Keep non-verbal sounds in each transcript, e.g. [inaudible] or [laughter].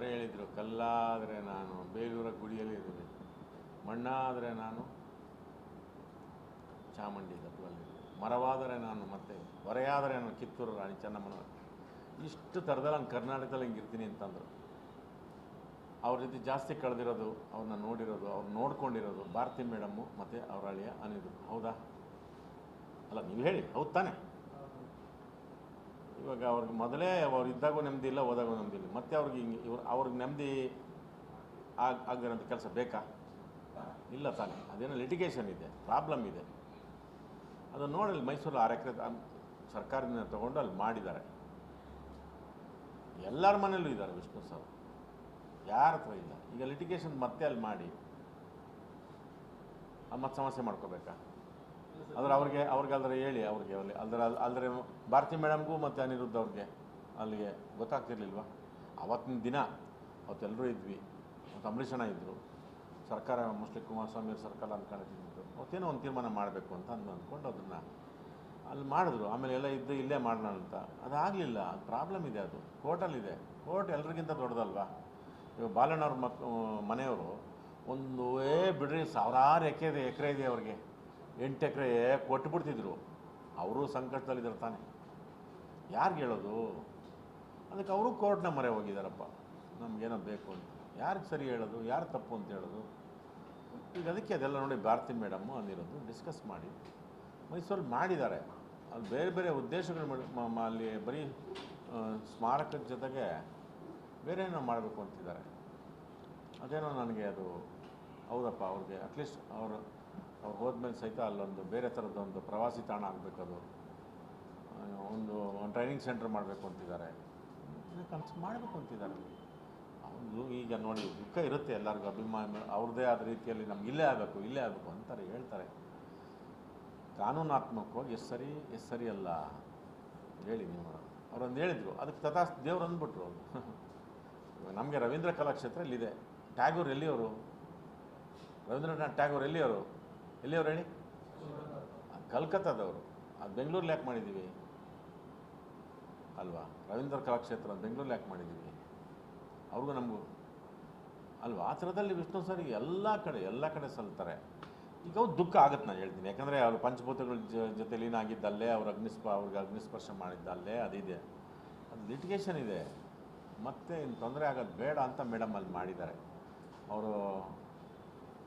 ಅವರೇ ಹೇಳಿದರು, ಕಲ್ಲಾದರೆ ನಾನು, ಬೇಲೂರ ಗುಡಿಯಲ್ಲಿ ಇರಬೇಕು ಮಣ್ಣಾದರೆ ನಾನು ಚಾಮುಂಡಿ ದಪ್ಪಲ್ಲಿ ಮರವಾದರೆ ನಾನು ಮತ್ತೆ, ಹೊರೆಯಾದರೆ ನಾನು ಕಿತ್ತೂರು ರಾಣಿ ಚೆನ್ನಮ್ಮನ ಇಷ್ಟು ಥರದಲ್ಲಿ ನಾನು ಕರ್ನಾಟಕದಲ್ಲಿ ಹಿಂಗೆ ಇರ್ತೀನಿ ಅಂತಂದರು. ಅವ್ರ ಜೊತೆ ಜಾಸ್ತಿ ಕಳೆದಿರೋದು, ಅವ್ರನ್ನ ನೋಡಿರೋದು, ಅವ್ರು ನೋಡ್ಕೊಂಡಿರೋದು ಭಾರತಿ ಮೇಡಮ್ಮು ಮತ್ತು ಅವರ ಅಳಿಯ ಅನಿರು ಹೌದಾ? ಅಲ್ಲ, ನೀವು ಹೇಳಿ, ಹೌದು ತಾನೆ. ಇವಾಗ ಅವ್ರಿಗೆ ಮೊದಲೇ ಅವ್ರು ಇದ್ದಾಗೂ ನೆಮ್ಮದಿ ಇಲ್ಲ, ಹೋದಾಗೂ ನೆಮ್ಮದಿ ಇಲ್ಲ. ಮತ್ತೆ ಅವ್ರಿಗೆ ಹಿಂಗೆ ಇವ್ರು ಅವ್ರಿಗೆ ನೆಮ್ಮದಿ ಆಗ ಆಗದಿರೋಂಥ ಕೆಲಸ ಬೇಕಾ? ಇಲ್ಲ ತಾನೆ. ಅದೇನೋ ಲಿಟಿಗೇಷನ್ ಇದೆ ಪ್ರಾಬ್ಲಮ್ ಇದೆ. ಅದನ್ನು ನೋಡಿ ಮೈಸೂರು ಆರು ಎಕರೆ ಸರ್ಕಾರದಿಂದ ತೊಗೊಂಡು ಅಲ್ಲಿ ಮಾಡಿದ್ದಾರೆ. ಎಲ್ಲರ ಮನೇಲೂ ಇದ್ದಾರೆ ವಿಷ್ಣು ಸರ್ ಯಾರ ಹತ್ರ ಇಲ್ಲ. ಈಗ ಲಿಟಿಗೇಷನ್ ಮತ್ತೆ ಅಲ್ಲಿ ಮಾಡಿ. ಅದು ಮತ್ತೆ ಸಮಸ್ಯೆ ಮಾಡ್ಕೋಬೇಕಾ? ಅದ್ರ ಅವ್ರಿಗೆ ಅವ್ರಿಗೆ ಅಲ್ದ್ರೆ ಹೇಳಿ ಅವ್ರಿಗೆ ಅಲ್ಲಿ. ಅಲ್ದ್ರ ಅಲ್ದ್ರೆ ಭಾರತಿ ಮೇಡಮ್ಗೂ ಮತ್ತು ಅನಿರುದ್ಧ ಅವ್ರಿಗೆ ಅಲ್ಲಿಗೆ ಗೊತ್ತಾಗ್ತಿರ್ಲಿಲ್ವಾ? ಅವತ್ತಿನ ದಿನ ಅವತ್ತೆಲ್ಲರೂ ಇದ್ವಿ. ಮತ್ತು ಅಂಬರೀಷಣ ಇದ್ದರು ಸರ್ಕಾರ, ಮುಸ್ಲಿಂ ಕುಮಾರಸ್ವಾಮಿ ಸರ್ಕಾರ ಅಂದ್ಕೊಂಡಿದ್ದು ಅವತ್ತೇನೋ ಒಂದು ತೀರ್ಮಾನ ಮಾಡಬೇಕು ಅಂತ ಅಂದು ಅಂದ್ಕೊಂಡು ಅದನ್ನು ಅಲ್ಲಿ ಮಾಡಿದ್ರು. ಆಮೇಲೆ ಎಲ್ಲ ಇದ್ದು ಇಲ್ಲೇ ಮಾಡೋಣ ಅಂತ. ಅದಾಗಲಿಲ್ಲ. ಅದು ಪ್ರಾಬ್ಲಮ್ ಇದೆ ಅದು. ಕೋರ್ಟಲ್ಲಿದೆ ಕೋರ್ಟ್ ಎಲ್ರಿಗಿಂತ ದೊಡ್ಡದಲ್ವಾ? ಇವಾಗ ಬಾಲಣ್ಣವ್ರ ಮಕ್, ಮನೆಯವರು ಒಂದು ಬಿಡ್ರಿ, ಸಾವಿರಾರು ಎಕರೆ ಇದೆ ಎಕರೆ ಇದೆ ಅವ್ರಿಗೆ. ಎಂಟು ಎಕರೆ ಕೊಟ್ಬಿಡ್ತಿದ್ರು ಅವರು ಸಂಕಟದಲ್ಲಿದ್ದಾರೆ ತಾನೆ. ಯಾರು ಹೇಳೋದು? ಅದಕ್ಕೆ ಅವರು ಕೋರ್ಟ್ನ ಮೊರೆ ಹೋಗಿದ್ದಾರಪ್ಪ ನಮಗೇನೋ ಬೇಕು ಅಂತ. ಯಾರಿಗೆ ಸರಿ ಹೇಳೋದು? ಯಾರು ತಪ್ಪು ಅಂತ ಹೇಳೋದು? ಈಗ ಅದಕ್ಕೆ ಅದೆಲ್ಲ ನೋಡಿ ಭಾರತಿ ಮೇಡಮ್ಮು ಅಂದಿರೋದು ಡಿಸ್ಕಸ್ ಮಾಡಿ ಮೈಸೂರಲ್ಲಿ ಮಾಡಿದ್ದಾರೆ. ಅಲ್ಲಿ ಬೇರೆ ಬೇರೆ ಉದ್ದೇಶಗಳು ಅಲ್ಲಿ ಬರೀ ಸ್ಮಾರಕದ ಜೊತೆಗೆ ಬೇರೆ ಏನೋ ಮಾಡಬೇಕು ಅಂತಿದ್ದಾರೆ. ಅದೇನೋ ನನಗೆ ಅದು, ಹೌದಪ್ಪ ಅವ್ರಿಗೆ ಅಟ್ಲೀಸ್ಟ್ ಅವರು ಅವ್ರು ಹೋದ್ಮೇಲೆ ಸಹಿತ ಅಲ್ಲೊಂದು ಬೇರೆ ಥರದ್ದೊಂದು ಪ್ರವಾಸಿ ತಾಣ ಆಗಬೇಕು ಅದು. ಒಂದು ಒಂದು ಟ್ರೈನಿಂಗ್ ಸೆಂಟರ್ ಮಾಡಬೇಕು ಅಂತಿದ್ದಾರೆ. ಕನಸು, ಮಾಡಬೇಕು ಅಂತಿದ್ದಾರೆ. ಅವ್ರು ಈಗ ನೋಡಿ, ದುಃಖ ಇರುತ್ತೆ ಎಲ್ಲರಿಗೂ, ಅಭಿಮಾನ, ಅವ್ರದ್ದೇ ಆದ ರೀತಿಯಲ್ಲಿ ನಮ್ಗೆ ಇಲ್ಲೇ ಆಗಬೇಕು ಇಲ್ಲೇ ಆಗಬೇಕು ಅಂತಾರೆ, ಹೇಳ್ತಾರೆ. ಕಾನೂನಾತ್ಮಕವಾಗಿ ಎಷ್ಟು ಸರಿ ಎಷ್ಟು ಸರಿ ಅಲ್ಲ. ಹೇಳಿ ನೀವು ಅವರೊಂದು ಹೇಳಿದರು, ಅದಕ್ಕೆ ತಥಾ ದೇವ್ರು ಅಂದ್ಬಿಟ್ರು [laughs] ನಮಗೆ ರವೀಂದ್ರ ಕಲಾಕ್ಷೇತ್ರ ಇಲ್ಲಿದೆ. ಟ್ಯಾಗೂರ್ ಎಲ್ಲಿಯವರು? ರವೀಂದ್ರನಾಥ್ ಟ್ಯಾಗೂರ್ ಎಲ್ಲಿಯವರು? ಎಲ್ಲಿಯವರು ಹೇಳಿ? ಕಲ್ಕತ್ತಾದವರು. ಅದು ಬೆಂಗಳೂರಲ್ಲಿ ಯಾಕೆ ಮಾಡಿದ್ದೀವಿ. ಅಲ್ವಾ? ರವೀಂದ್ರ ಕಲಾಕ್ಷೇತ್ರ ಬೆಂಗಳೂರಲ್ಲಿ ಯಾಕೆ ಮಾಡಿದ್ದೀವಿ. ಅವ್ರಿಗೂ ನಮಗೂ. ಅಲ್ವಾ? ಆ ಥರದಲ್ಲಿ ವಿಷ್ಣು ಸರ್ ಎಲ್ಲ ಕಡೆ ಎಲ್ಲ ಕಡೆ ಸಲ್ತಾರೆ. ಈಗ ಅವ್ರು ದುಃಖ ಆಗುತ್ತೆ ನಾನು ಹೇಳ್ತೀನಿ. ಯಾಕಂದರೆ ಅವರು ಪಂಚಭೂತಗಳ ಜೊತೆ ಲೀನ ಆಗಿದ್ದಲ್ಲೇ, ಅವ್ರು ಅಗ್ನಿಸ್ಪ ಅವ್ರಿಗೆ ಅಗ್ನಿಸ್ಪರ್ಶ ಮಾಡಿದ್ದಲ್ಲೇ ಅದಿದೆ ಅದು ಲಿಟಿಗೇಷನ್ ಇದೆ. ಮತ್ತೆ ಇನ್ನು ತೊಂದರೆ ಆಗೋದು ಬೇಡ ಅಂತ ಮೇಡಮ್ ಅಲ್ಲಿ ಮಾಡಿದ್ದಾರೆ. ಅವರು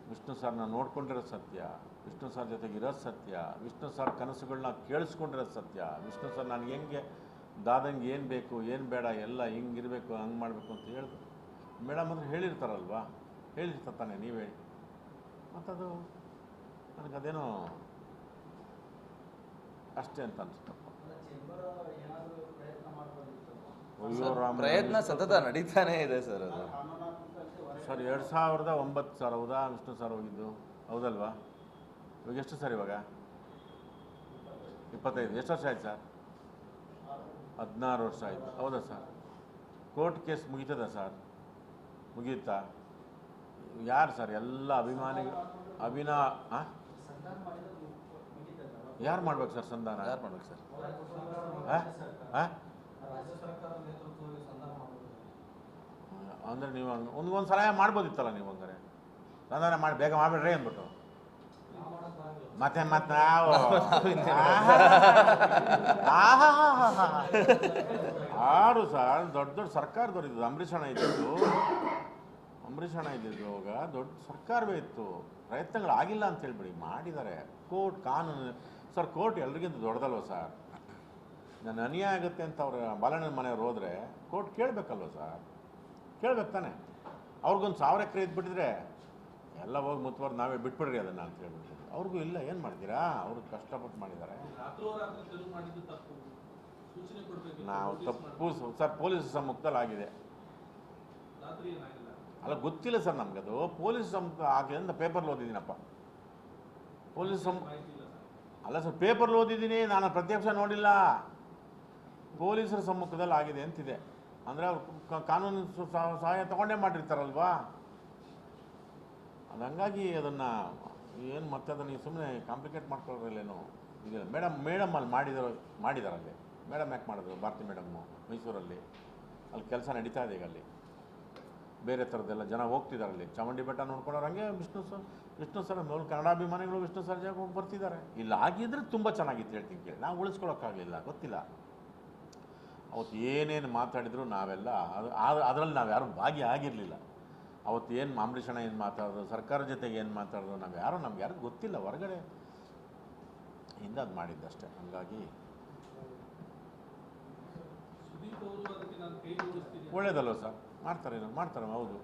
ವಿಷ್ಣು ಸರ್ನ ನೋಡ್ಕೊಂಡಿರೋದು ಸತ್ಯ ವಿಷ್ಣು ಸರ್ ಜೊತೆಗೆ ಇರೋದು ಸತ್ಯ ವಿಷ್ಣು ಸರ್ ಕನಸುಗಳನ್ನ ಕೇಳಿಸ್ಕೊಂಡಿರೋ ಸತ್ಯ ವಿಷ್ಣು ಸರ್ ನನಗೆ ಹೆಂಗೆ ದಾದಂಗೆ ಏನು ಬೇಕು ಏನು ಬೇಡ ಎಲ್ಲ ಹಿಂಗಿರಬೇಕು ಹಂಗೆ ಮಾಡಬೇಕು ಅಂತ ಹೇಳಿದ್ರು ಮೇಡಮ್ ಅಂದ್ರೆ ಹೇಳಿರ್ತಾರಲ್ವಾ? ಹೇಳಿರ್ತಾರೆ ತಾನೆ ನೀವು ಹೇಳಿ. ಮತ್ತದು ನನಗದೇನೋ ಅಷ್ಟೇ ಅಂತ ಅನಿಸ್ತಪ್ಪ ಅಯ್ಯೋ ರಾಮ ಪ್ರಯತ್ನ ಸತತ ನಡೀತಾನೆ ಇದೆ ಸರ್ ಅದು. ಸರ್ ಎರಡು ಸಾವಿರದ ಒಂಬತ್ತು ಸರ್ ಹೌದಾ? ವಿಷ್ಣು ಸರ್ ಹೋಗಿದ್ದು. ಹೌದಲ್ವಾ? ಇವಾಗ ಎಷ್ಟು ಸರ್ ಇವಾಗ? ಇಪ್ಪತ್ತೈದು. ಎಷ್ಟು ವರ್ಷ ಆಯ್ತು ಸರ್? ಹದಿನಾರು ವರ್ಷ ಆಯಿತು. ಹೌದಾ ಸರ್? ಕೋರ್ಟ್ ಕೇಸ್ ಮುಗೀತದ ಸರ್? ಮುಗಿಯುತ್ತಾ ಯಾರು ಸರ್ ಎಲ್ಲ ಅಭಿಮಾನಿಗಳು ಅಭಿನಾ ಹಾಂ ಯಾರು ಮಾಡ್ಬೇಕು ಸರ್ ಸಂಧಾನ? ಯಾರು ಮಾಡ್ಬೇಕು ಸರ್? ಹಾಂ ಹಾಂ ಅಂದರೆ ನೀವು ಒಂದು ಒಂದು ಸಲಹೆ ಮಾಡ್ಬೋದಿತ್ತಲ್ಲ ನೀವು ಅಂದರೆ ಸಂಧಾನ ಮಾಡಿ ಬೇಗ ಮಾಡಿಬಿಡ್ರಿ ಅಂದ್ಬಿಟ್ಟು. ಮತ್ತೆ ಮತ್ತೆ ನಾವು. [laughs] ಆರು ಸರ್ ದೊಡ್ಡ ದೊಡ್ಡ ಸರ್ಕಾರದವ್ರು ಇದ್ದು ಅಂಬರೀಷ್ ಇದ್ದಿದ್ದು. ಅಂಬರೀಷ್ ಇದ್ದಿದ್ದು ಅವಾಗ ದೊಡ್ಡ ಸರ್ಕಾರವೇ ಇತ್ತು. ಪ್ರಯತ್ನಗಳು ಆಗಿಲ್ಲ ಅಂತ ಹೇಳ್ಬಿಡಿ. ಮಾಡಿದ್ದಾರೆ. ಕೋರ್ಟ್ ಕಾನೂನು. ಸರ್ ಕೋರ್ಟ್ ಎಲ್ರಿಗಿಂತ ದೊಡ್ಡದಲ್ವ ಸರ್? ನನ್ನ ಅನ್ಯಾಯ ಆಗುತ್ತೆ ಅಂತ ಅವ್ರ ಬಾಲಣ್ಣನ ಮನೆಯವ್ರು ಹೋದರೆ ಕೋರ್ಟ್ ಕೇಳಬೇಕಲ್ವ ಸರ್? ಕೇಳ್ಬೇಕು ತಾನೆ ಅವ್ರಿಗೊಂದು ಸಾವಿರ ಎಕರೆ ಇದ್ಬಿಟ್ಟಿದ್ರೆ ಎಲ್ಲ ಹೋಗಿ ಮುತ್ತುವರ್ದು ನಾವೇ ಬಿಟ್ಬಿಡ್ರಿ ಅದನ್ನು ಅಂತ ಹೇಳ್ಬಿಟ್ಟು. ಅವ್ರಿಗೂ ಇಲ್ಲ, ಏನು ಮಾಡ್ತೀರಾ? ಅವರು ಕಷ್ಟಪಟ್ಟು ಮಾಡಿದ್ದಾರೆ. ನಾವು ತಪ್ಪು ಸರ್, ಪೊಲೀಸ್ ಸಮ್ಮುಖದಲ್ಲಿ ಆಗಿದೆ ಅಲ್ಲ, ಗೊತ್ತಿಲ್ಲ ಸರ್ ನಮಗದು. ಪೊಲೀಸ್ ಸಮ್ಮುಖ ಆಗಿದೆ ಅಂತ ಪೇಪರ್ಲಿ ಓದಿದ್ದೀನಪ್ಪ. ಪೊಲೀಸ್ ಸಮ್, ಅಲ್ಲ ಸರ್ ಪೇಪರ್ಲ್ಲಿ ಓದಿದ್ದೀನಿ, ನಾನು ಪ್ರತ್ಯಕ್ಷ ನೋಡಿಲ್ಲ. ಪೊಲೀಸರ ಸಮ್ಮುಖದಲ್ಲಿ ಆಗಿದೆ ಅಂತಿದೆ. ಅಂದರೆ ಅವ್ರು ಕಾನೂನು ಸಹಾಯ ತಗೊಂಡೇ ಮಾಡಿರ್ತಾರಲ್ವಾ? ಅದು ಹಂಗಾಗಿ ಅದನ್ನು ಏನು ಮತ್ತೆ ಅದನ್ನು ಸುಮ್ಮನೆ ಕಾಂಪ್ಲಿಕೇಟ್ ಮಾಡ್ಕೊಳ್ಳೋದ್ರಲ್ಲೇನು? ಇದಿಲ್ಲ ಮೇಡಮ್ ಮೇಡಮ್ ಅಲ್ಲಿ ಮಾಡಿದಾರ ಮಾಡಿದಾರಲ್ಲಿ. ಮೇಡಮ್ ಯಾಕೆ ಮಾಡಿದ್ರು? ಭಾರತಿ ಮೇಡಮ್ಮು ಮೈಸೂರಲ್ಲಿ. ಅಲ್ಲಿ ಕೆಲಸ ನಡೀತಾ ಇದೆ ಈಗ ಅಲ್ಲಿ. ಬೇರೆ ಥರದ್ದೆಲ್ಲ ಜನ ಹೋಗ್ತಿದ್ದಾರೆ ಅಲ್ಲಿ ಚಾಮುಂಡಿ ಬೆಟ್ಟ ನೋಡ್ಕೊಳ್ಳೋರು ಹಂಗೆ ವಿಷ್ಣು ಸರ್ ವಿಷ್ಣು ಸರ್ ಮೂಲ ಕನ್ನಡಾಭಿಮಾನಿಗಳು ವಿಷ್ಣು ಸರ್ ಜಾಗ ಹೋಗಿ ಬರ್ತಿದ್ದಾರೆ. ಇಲ್ಲ ಆಗಿದ್ರೆ ತುಂಬ ಚೆನ್ನಾಗಿತ್ತು ಹೇಳ್ತೀನಿ ಕೇಳಿ. ನಾವು ಉಳಿಸ್ಕೊಳಕ್ಕಾಗಲಿಲ್ಲ, ಗೊತ್ತಿಲ್ಲ. ಅವತ್ತು ಏನೇನು ಮಾತಾಡಿದ್ರು ನಾವೆಲ್ಲ ಅದು ಅದರಲ್ಲಿ ನಾವು ಯಾರೂ ಭಾಗಿಯಾಗಿರಲಿಲ್ಲ ಅವತ್ತು ಏನು ಅಂಬರೀಷಣ ಏನು ಮಾತಾಡೋದು ಸರ್ಕಾರ ಜೊತೆಗೆ ಏನು ಮಾತಾಡೋದು ನಾವು ಯಾರು ನಮ್ಗೆ ಯಾರಿಗೂ ಗೊತ್ತಿಲ್ಲ ಹೊರಗಡೆ. ಹಿಂದೆ ಅದು ಮಾಡಿದ್ದಷ್ಟೇ. ಹಂಗಾಗಿ ಒಳ್ಳೇದಲ್ವ ಸರ್? ಮಾಡ್ತಾರೆ ಏನೋ ಮಾಡ್ತಾರೆ ಹೌದು.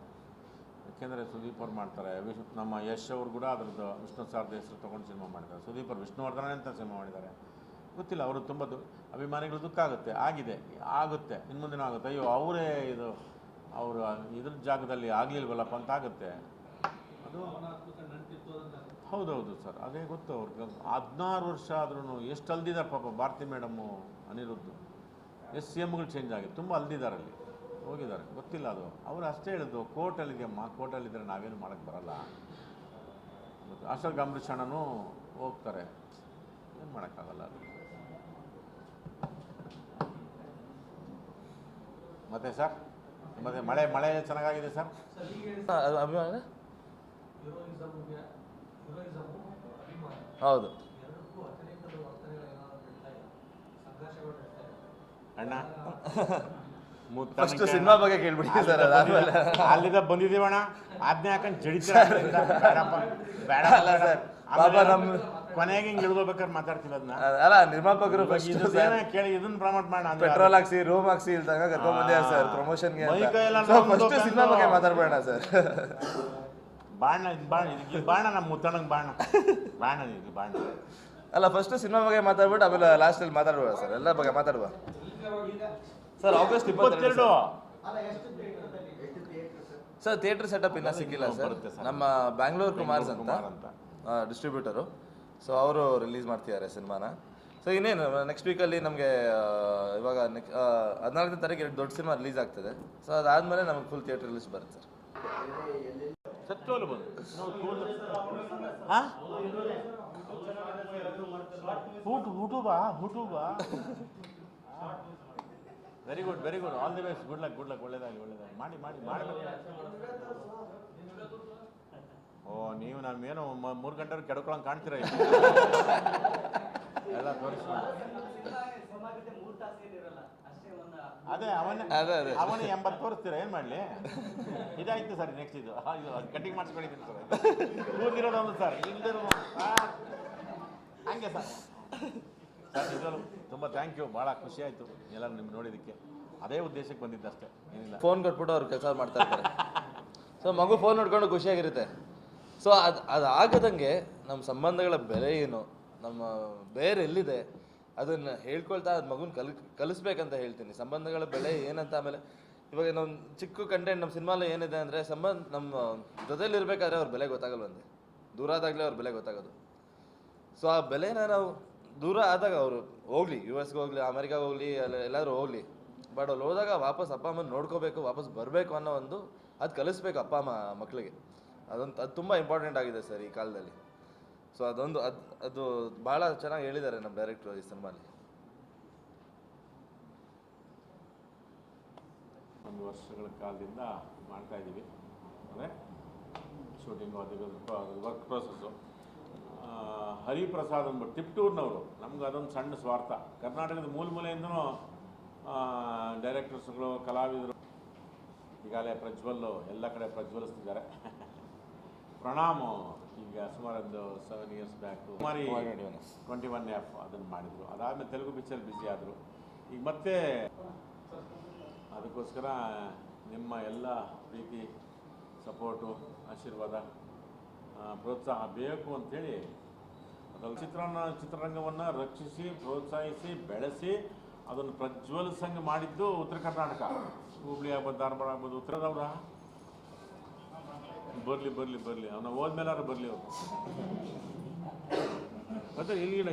ಯಾಕೆಂದರೆ ಸುದೀಪ್ ಅವ್ರು ಮಾಡ್ತಾರೆ. ವಿಶ್ ನಮ್ಮ ಯಶ್ ಅವರು ಕೂಡ ಅದರದ್ದು ವಿಷ್ಣು ಸಾರ್ದ ಹೆಸರು ತೊಗೊಂಡು ಸಿನಿಮಾ ಮಾಡಿದ್ದಾರೆ. ಸುದೀಪ್ ಅವರು ವಿಷ್ಣುವರ್ಧನ ಅಂತ ಸಿನಿಮಾ ಮಾಡಿದ್ದಾರೆ. ಗೊತ್ತಿಲ್ಲ ಅವರು ತುಂಬ ಅಭಿಮಾನಿಗಳು ದುಃಖ ಆಗುತ್ತೆ. ಆಗಿದೆ. ಆಗುತ್ತೆ. ಇನ್ನು ಮುಂದಿನ ಆಗುತ್ತೆ. ಅಯ್ಯೋ, ಅವರೇ ಇದು, ಅವರು ಇದ್ರ ಜಾಗದಲ್ಲಿ ಆಗಲಿಲ್ವಲ್ಲಪ್ಪ ಅಂತ ಆಗುತ್ತೆ. ಅದು ಹೌದೌದು ಸರ್. ಅದೇ ಗೊತ್ತು ಅವ್ರಿಗೆ. ಹದಿನಾರು ವರ್ಷ ಆದ್ರೂ ಎಷ್ಟು ಅಲ್ದಿದ್ದಾರೆ ಪಾಪ Bharati madam Aniruddha. S C ಎಮ್ಗಳು change ಆಗಿದೆ ತುಂಬ ಅಲ್ದಿದ್ದಾರೆ ಅಲ್ಲಿ. ಹೋಗಿದ್ದಾರೆ. ಗೊತ್ತಿಲ್ಲ ಅದು. ಅವರು ಅಷ್ಟೇ ಹೇಳಿದ್ದು ಕೋರ್ಟಲ್ಲಿದೆಯಮ್ಮ ಕೋರ್ಟಲ್ಲಿದ್ದರೆ ನಾವೇನು ಮಾಡೋಕ್ಕೆ ಬರಲ್ಲ. ಅಷ್ಟಲ್ ಗಂಭೀರಣ್ಣನೂ ಹೋಗ್ತಾರೆ. ಏನು ಮಾಡೋಕ್ಕಾಗಲ್ಲ ಅದು. ಮತ್ತೆ ಸರ್? ಮತ್ತೆ ಮಳೆ ಮಳೆ ಚೆನ್ನಾಗಾಗಿದೆ ಸರ್? ಅದು ಅಭಿಮಾನ? ಹೌದು. ಅಣ್ಣ. [laughs] ಫಸ್ಟ್ ಸಿನಿಮಾ ಬಗ್ಗೆ ಕೇಳ್ಬಿಡಿ ಸರ್ ಅದಾದ್ಮೇಲೆ. ಅಲ್ಲಿಂದ ಬಂದಿದ್ದೀವಣ್ಣ? ಆಜ್ಞೆ ಹಾಕೊಂಡು ಜಡಿತಾರೆ. ಬೇಡಪ್ಪ. ಬೇಡ ಅಲ್ಲ ಸರ್, ಆಮೇಲೆ ನಮ್ಮ- ಕೊನೆಗೆ ಹಿಂಗೆ ಇಳ್ಕೋಬೇಕಾದ್ರೆ ಮಾತಾಡ್ತೀವಿ ಅದನ್ನ ಅಲ್ಲ ನಿರ್ಮಾಪಕರು ಕೇಳಿ ಇದನ್ನ ಪ್ರಮೋಟ್ ಮಾಡೋಣ ಪೆಟ್ರೋಲ್ ಹಾಕ್ಸಿ ರೂಮ್ ಹಾಕ್ಸಿ ಇಲ್ದಾಗ ತನಕ ಸರ್? ಪ್ರಮೋಷನ್ಗೆ ಫಸ್ಟ್ ಸಿನಿಮಾ ಬಗ್ಗೆ ಮಾತಾಡ್ಬೇಡ ಸರ್. ಬಾಣ ಇದು ಬಾಣ ಇದು ಬಾಣ ನಮ್ಮ ಮುತ್ತಣ್ಣಂಗೆ ಬಾಣ. ಬಾಣ ಇದು ಬಾಣ. ಅಲ್ಲ ಫಸ್ಟ್ ಸಿನಿಮಾ ಬಗ್ಗೆ ಮಾತಾಡ್ಬಿಟ್ಟು ಆಮೇಲೆ ಲಾಸ್ಟ್ ಅಲ್ಲಿ ಮಾತಾಡ್ಬೇಡ ಸರ್. ಎಲ್ಲ ಬಗ್ಗೆ ಮಾತಾಡುವ. ಸರ್ ಆಗಸ್ಟ್ ಇಪ್ಪತ್ತೆರಡು ಅಲ್ಲ ಸರ್? ಸರ್ ಥಿಯೇಟರ್ ಸೆಟಪ್ ಇನ್ನೂ ಸಿಕ್ಕಿಲ್ಲ ಸರ್. ನಮ್ಮ ಬ್ಯಾಂಗ್ಳೂರ್ ಕುಮಾರ್ಸ್ ಕುಮಾರ್ ಅಂತ. ಡಿಸ್ಟ್ರಿಬ್ಯೂಟರು ಸೊ ಅವರು ರಿಲೀಸ್ ಮಾಡ್ತಿದ್ದಾರೆ ಸಿನಿಮಾನ. ಸೊ ಇನ್ನೇನು ನೆಕ್ಸ್ಟ್ ವೀಕಲ್ಲಿ ನಮಗೆ ಇವಾಗ ನೆಕ್ ಹದಿನಾಲ್ಕನೇ ತಾರೀಕು ಎರಡು ದೊಡ್ಡ ಸಿನಿಮಾ ರಿಲೀಸ್ ಆಗ್ತದೆ. ಸೊ ಅದಾದಮೇಲೆ ನಮಗೆ ಫುಲ್ ಥಿಯೇಟರ್ ರಿಲೀಸ್ ಬರುತ್ತೆ sir very good very good all the best good luck good luck ಒಳ್ಳೇದಾಗಿ ಒಳ್ಳೇದಾಗಿ ಮಾಡಿ ಮಾಡಿ, ಮಾಡಬೇಕು. ಓ ನೀವು ನಮ್ಗೇನು ಮೂರು ಗಂಟೆ ಕೆಡ್ಕೊಳಂಗೆ ಕಾಣ್ತೀರ. ಎಲ್ಲ ತೋರಿಸಿ. ಅದೇ ಅವನ. ಅವನೇ ಎಂಬತ್ತು ತೋರಿಸ್ತೀರ? ಏನು ಮಾಡಲಿ? ಇದಾಯ್ತು ಸರ್ ನೆಕ್ಸ್ಟ್ ಇದು. ಇದು ಕಟಿಂಗ್ ಮಾಡಿಸ್ಕೊಂಡಿದ್ದೀನಿ ಸರ್. ಕೂತಿರೋದೊಂದು ಸರ್. ಇಲ್ದಿರೋ ಹಂಗೆ ಸರ್. ಸರ್ ನಿಜವಾಗ್ಲೂ ತುಂಬ ಥ್ಯಾಂಕ್ ಯು ಭಾಳ ಖುಷಿ ಆಯಿತು ಎಲ್ಲರೂ ನಿಮ್ಗೆ ನೋಡಿದ್ದಕ್ಕೆ. ಅದೇ ಉದ್ದೇಶಕ್ಕೆ ಬಂದಿದ್ದಷ್ಟೇ. ಏನಿಲ್ಲ. ಫೋನ್ ಕೊಟ್ಬಿಟ್ಟು ಅವ್ರು ಕೆಲಸ ಮಾಡ್ತಾ ಇರ್ತಾರೆ. ಸೊ ಮಗು ಫೋನ್ ನೋಡ್ಕೊಂಡು ಖುಷಿಯಾಗಿರುತ್ತೆ. ಸೊ ಅದು ಅದು ಆಗದಂಗೆ ನಮ್ಮ ಸಂಬಂಧಗಳ ಬೆಲೆ ಏನು, ನಮ್ಮ ಬೇರೆ ಎಲ್ಲಿದೆ, ಅದನ್ನು ಹೇಳ್ಕೊಳ್ತಾ ಅದು ಮಗುನ ಕಲ್, ಕಲಿಸ್ಬೇಕಂತ ಹೇಳ್ತೀನಿ. ಸಂಬಂಧಗಳ ಬೆಲೆ ಏನಂತ ಆಮೇಲೆ, ಇವಾಗ ನಮ್ಮ ಚಿಕ್ಕ ಕಂಟೆಂಟ್ ನಮ್ಮ ಸಿನಿಮಾಲ ಏನಿದೆ ಅಂದರೆ ಸಂಬಂಧ, ನಮ್ಮ ಜೊತೆಲಿ ಇರಬೇಕಾದ್ರೆ ಅವ್ರ ಬೆಲೆ ಗೊತ್ತಾಗಲ್ವಂತೆ. ದೂರ ಆದಾಗಲೇ ಅವ್ರ ಬೆಲೆ ಗೊತ್ತಾಗೋದು. ಸೊ ಆ ಬೆಲೆನ ನಾವು ದೂರ ಆದಾಗ ಅವರು ಹೋಗ್ಲಿ, ಯು ಎಸ್ಗೆ ಹೋಗ್ಲಿ, ಅಮೆರಿಕಾಗೆ ಹೋಗ್ಲಿ ಅಲ್ಲ ಎಲ್ಲಾದರೂ ಹೋಗ್ಲಿ, ಬಟ್ ಅಲ್ಲಿ ಹೋದಾಗ ವಾಪಸ್ ಅಪ್ಪ ಅಮ್ಮನ ನೋಡ್ಕೋಬೇಕು, ವಾಪಸ್ ಬರಬೇಕು ಅನ್ನೋ ಒಂದು ಅದು ಕಲಿಸ್ಬೇಕು ಅಪ್ಪ ಅಮ್ಮ ಮಕ್ಕಳಿಗೆ ಅದೊಂದು, ಅದು ತುಂಬ ಇಂಪಾರ್ಟೆಂಟ್ ಆಗಿದೆ ಸರ್ ಈ ಕಾಲದಲ್ಲಿ. ಸೊ ಅದೊಂದು, ಅದು ಅದು ಭಾಳ ಚೆನ್ನಾಗಿ ಹೇಳಿದ್ದಾರೆ ನಮ್ಮ ಡೈರೆಕ್ಟ್ರು ಈ ಸಿನಿಮಾಲಿ. ಒಂದು ವರ್ಷಗಳ ಕಾಲದಿಂದ ಮಾಡ್ತಾ ಇದ್ದೀವಿ. ಅಂದರೆ ಶೂಟಿಂಗು ಅದಕ್ಕೆ ವರ್ಕ್ ಪ್ರೊಸೆಸ್ಸು ಹರಿಪ್ರಸಾದ್ ಅಂದ್ಬಿಟ್ಟು ಟಿಪ್ಟೂರ್ನವರು ನಮ್ಗೆ ಅದೊಂದು ಸಣ್ಣ ಸ್ವಾರ್ಥ. ಕರ್ನಾಟಕದ ಮೂಲ ಮೂಲೆಯಿಂದನೂ ಡೈರೆಕ್ಟರ್ಸ್ಗಳು ಕಲಾವಿದರು ಈಗಾಗಲೇ ಪ್ರಜ್ವಲ್ಲು ಎಲ್ಲ ಕಡೆ ಪ್ರಜ್ವಲಿಸ್ತಿದ್ದಾರೆ. ಪ್ರಣಾಮ್ ಈಗ ಸುಮಾರು ಒಂದು ಸೆವೆನ್ ಇಯರ್ಸ್ ಬ್ಯಾಕ್ ಸುಮಾರು ಟ್ವೆಂಟಿ ಒನ್ ಎಫ್ ಅದನ್ನು ಮಾಡಿದರು. ಅದಾದಮೇಲೆ ತೆಲುಗು ಪಿಕ್ಚರ್ ಬ್ಯುಸಿ ಆದರು. ಈಗ ಮತ್ತೆ ಅದಕ್ಕೋಸ್ಕರ ನಿಮ್ಮ ಎಲ್ಲ ಪ್ರೀತಿ ಸಪೋರ್ಟು ಆಶೀರ್ವಾದ ಪ್ರೋತ್ಸಾಹ ಬೇಕು ಅಂಥೇಳಿ ಅದರಲ್ಲಿ ಚಿತ್ರನ ಚಿತ್ರರಂಗವನ್ನು ರಕ್ಷಿಸಿ ಪ್ರೋತ್ಸಾಹಿಸಿ ಬೆಳೆಸಿ ಅದನ್ನು ಪ್ರಜ್ವಲಿಸಂಗೆ ಮಾಡಿದ್ದು ಉತ್ತರ ಕರ್ನಾಟಕ. ಹುಬ್ಳಿ ಆಗ್ಬೋದು ಧಾರವಾಡ ಆಗ್ಬೋದು ಉತ್ತರದವ್ರ ಬರಲಿ ಬರಲಿ ಬರಲಿ. ಅವನ ಹೋದ್ಮೇಲಾರು ಬರಲಿ ಅವರು. ಮತ್ತೆ ಇಲ್ಲಿ